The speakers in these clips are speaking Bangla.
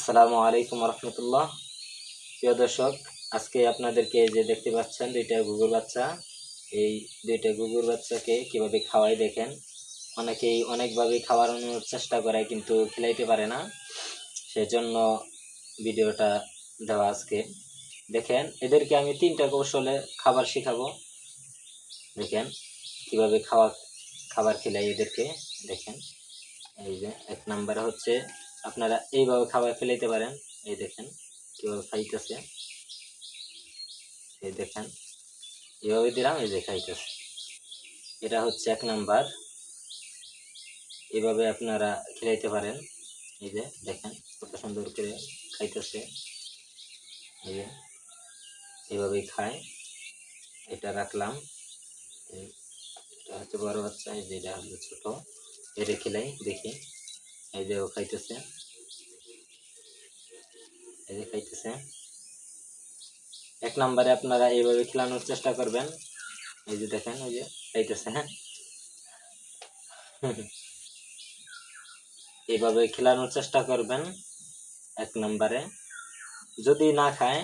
আসসালামু আলাইকুম রহমতুল্লাহ প্রিয় দর্শক, আজকে আপনাদেরকে যে দেখতে পাচ্ছেন, দুইটা গুগুর বাচ্চা। এই দুইটা গুগুর বাচ্চাকে কীভাবে খাওয়াই দেখেন? অনেকেই অনেকভাবে খাওয়ানোর চেষ্টা করে কিন্তু খেলাইতে পারে না। সেজন্য ভিডিওটা দেওয়া আজকে। দেখেন, এদেরকে আমি তিনটা কৌশলে খাবার শেখাবো। দেখেন, কীভাবে খাওয়া, খাবার খেলাই এদেরকে। দেখেন, এই যে এক নাম্বারে হচ্ছে আপনারা এইভাবে খাবার ফেলাইতে পারেন। এই দেখেন কীভাবে খাইতেছে। এই দেখেন এইভাবে দিলাম, এই যে খাইতেছে। এটা হচ্ছে এক নাম্বার। এভাবে আপনারা খেলাইতে পারেন। এই যে দেখেন কত সুন্দর করে খাইতেছে। এই যে এইভাবেই খায়। এটা রাখলাম। এটা হচ্ছে বড় বাচ্চা, এই যে এটা হচ্ছে ছোট। এটা খেলাই দেখি। এই যে ও খাইতেছে। এই যে খাইতেছে। এক নম্বরে আপনারা এইভাবে খেলানোর চেষ্টা করবেন। এই যে দেখেন, ওই যে খাইতেছে হ্যাঁ। এইভাবে খেলানোর চেষ্টা করবেন এক নম্বরে। যদি না খায়,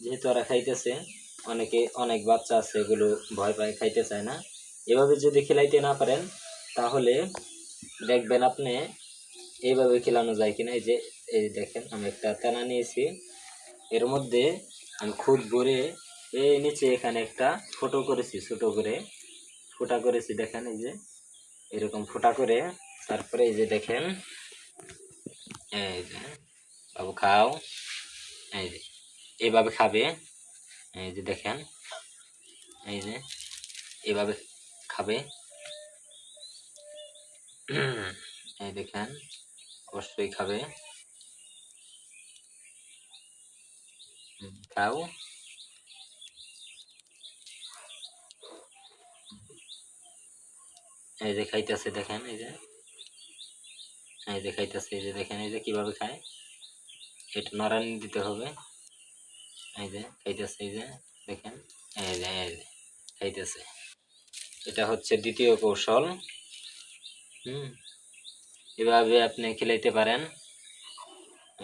যেহেতু ওরা খাইতেছে, অনেকে, অনেক বাচ্চা আছে, এগুলো ভয় পায়, খাইতে চায় না। এভাবে যদি খেলাইতে না পারেন, তাহলে দেখবেন আপনি এইভাবে খেলানো যায় কিনা, এই যে, এই দেখেন, আমি একটা তেনা নিয়েছি। এর মধ্যে আমি খুদ ভরে এই নিচে এখানে একটা ফটো করেছি, ছোটো করে। ফোটা করেছি, দেখেন এই যে, এরকম ফোটা করে। তারপরে এই যে দেখেন, এই যে, বাবু খাও। এই যে এইভাবে খাবে। এই যে দেখেন, এই যে এইভাবে খাবে। এই দেখেন অবশ্যই খাবে। খাও। এই যে খাইতেছে, দেখেন এই যে। এই যে খাইতেছে, এই যে দেখেন, এই যে কীভাবে খায়। এটা নড়ানি দিতে হবে। এই যে খাইতেছে, এই যে দেখেন, এই যে খাইতেছে। এটা হচ্ছে দ্বিতীয় কৌশল। হুম। এভাবে আপনি খেলাইতে পারেন।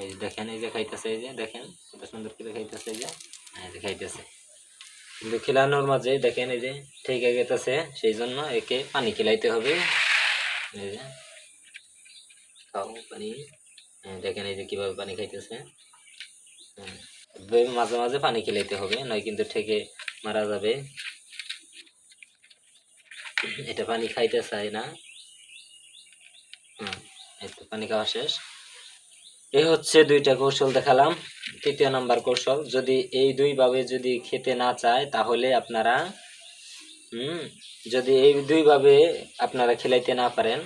এই যে দেখেন এই যে খাইতেছে এই যে দেখেন কত সুন্দর করে খাইতেছে যে এই যে খাইতেছে কিন্তু খেলানোর মাঝে দেখেন এই যে ঠিক গেতেছে সেই জন্য একে পানি খেলাইতে হবে। এই যে খাও পানি। হ্যাঁ, দেখেন এই যে কীভাবে পানি খাইতেছে। এভাবে মাঝে মাঝে পানি খেলাইতে হবে নয় কিন্তু ঠেকে মারা যাবে। এটা পানি খাইতে চায় না। তো পানি খাওয়া শেষ। এই হচ্ছে দুইটা কৌশল দেখালাম। তৃতীয় নাম্বার কৌশল, যদি এই দুইভাবে যদি খেতে না চায়, তাহলে আপনারা, হুম, যদি এই দুইভাবে আপনারা খেলাইতে না পারেন,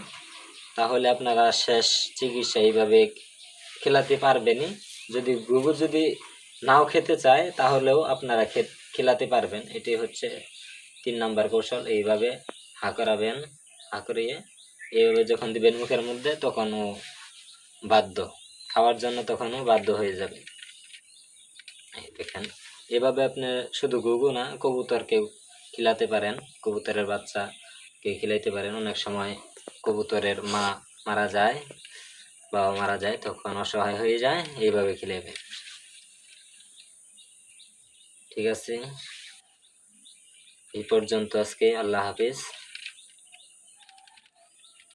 তাহলে আপনারা শেষ চিকিৎসা এইভাবে খেলাতে পারবেনই। যদি গুগু যদি নাও খেতে চায়, তাহলেও আপনারা খেলাতে পারবেন। এটি হচ্ছে তিন নাম্বার কৌশল। এইভাবে হা করাবেন, হা করিয়ে এইভাবে যখন দিবেন মুখের মধ্যে, তখন ও বাধ্য। খাওয়ার জন্য তখন ও বাধ্য হয়ে যাবে। দেখেন, এভাবে আপনি শুধু গুগু না কবুতরকেও খিলাতে পারেন। কবুতরের বাচ্চাকে খিলাইতে পারেন। অনেক সময় কবুতরের মা মারা যায়, বাবা মারা যায়, তখন অসহায় হয়ে যায়, এইভাবে খিলাইবে। ঠিক আছে? এই পর্যন্ত আজকে, আল্লাহ হাফিজ।